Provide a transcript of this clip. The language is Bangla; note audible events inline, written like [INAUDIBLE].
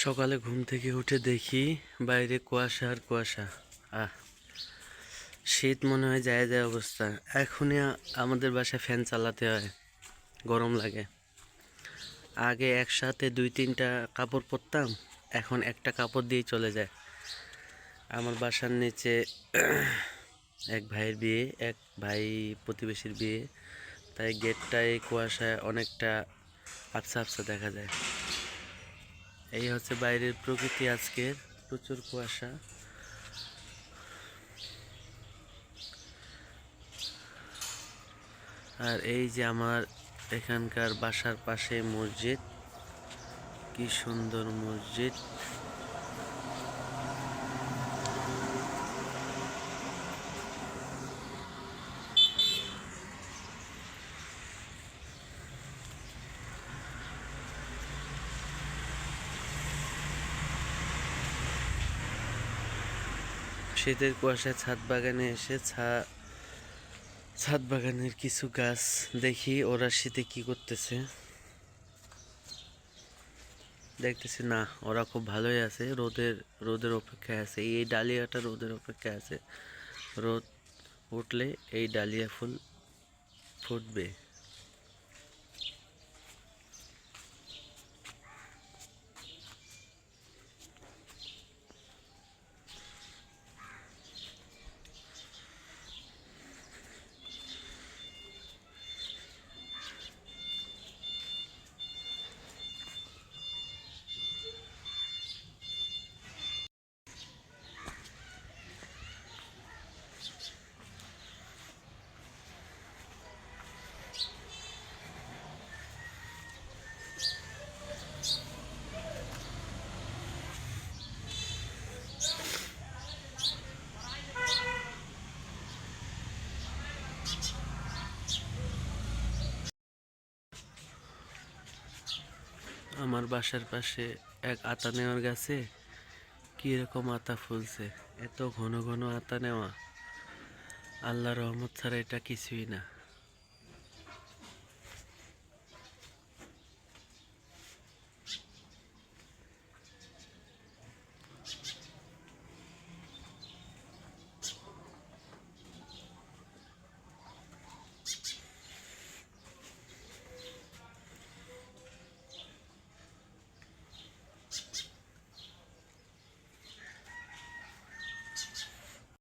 সকালে ঘুম থেকে উঠে দেখি বাইরে কুয়াশা আর কুয়াশা। আহ, শীত মনে হয় যায় যায় অবস্থা। এখনই আমাদের বাসায় ফ্যান চালাতে হয়, গরম লাগে। আগে একসাথে দুই তিনটা কাপড় পরতাম, এখন একটা কাপড় দিয়েই চলে যায়। আমার বাসার নিচে [CLEARS THROAT] এক ভাইয়ের বিয়ে, এক ভাই প্রতিবেশীর বিয়ে। তাই গেটটা এই কুয়াশায় অনেকটা আবসা আবসা দেখা যায়। এই হচ্ছে বাইরের প্রকৃতি আজকের। প্রচুর কুয়াশা। আর এই যে আমার এখানকার বাসার পাশে মসজিদ, কি সুন্দর মসজিদ। শীতের কুয়াশায় ছাদ বাগানে এসে ছা, ছাদ বাগানের কিছু গাছ দেখি ওরা শীতে কি করতেছে। দেখতেছি না, ওরা খুব ভালোই আছে, রোদের রোদের অপেক্ষায় আছে, এই ডালিয়াটা রোদের অপেক্ষায় আছে। রোদ উঠলে এই ডালিয়া ফুল ফুটবে। আমার বাসার পাশে এক আতা নেওয়ার গাছে কীরকম আতা ফুলছে, এত ঘন ঘন আতা নেওয়া। আল্লাহ রহমত ছাড়া এটা কিছুই না।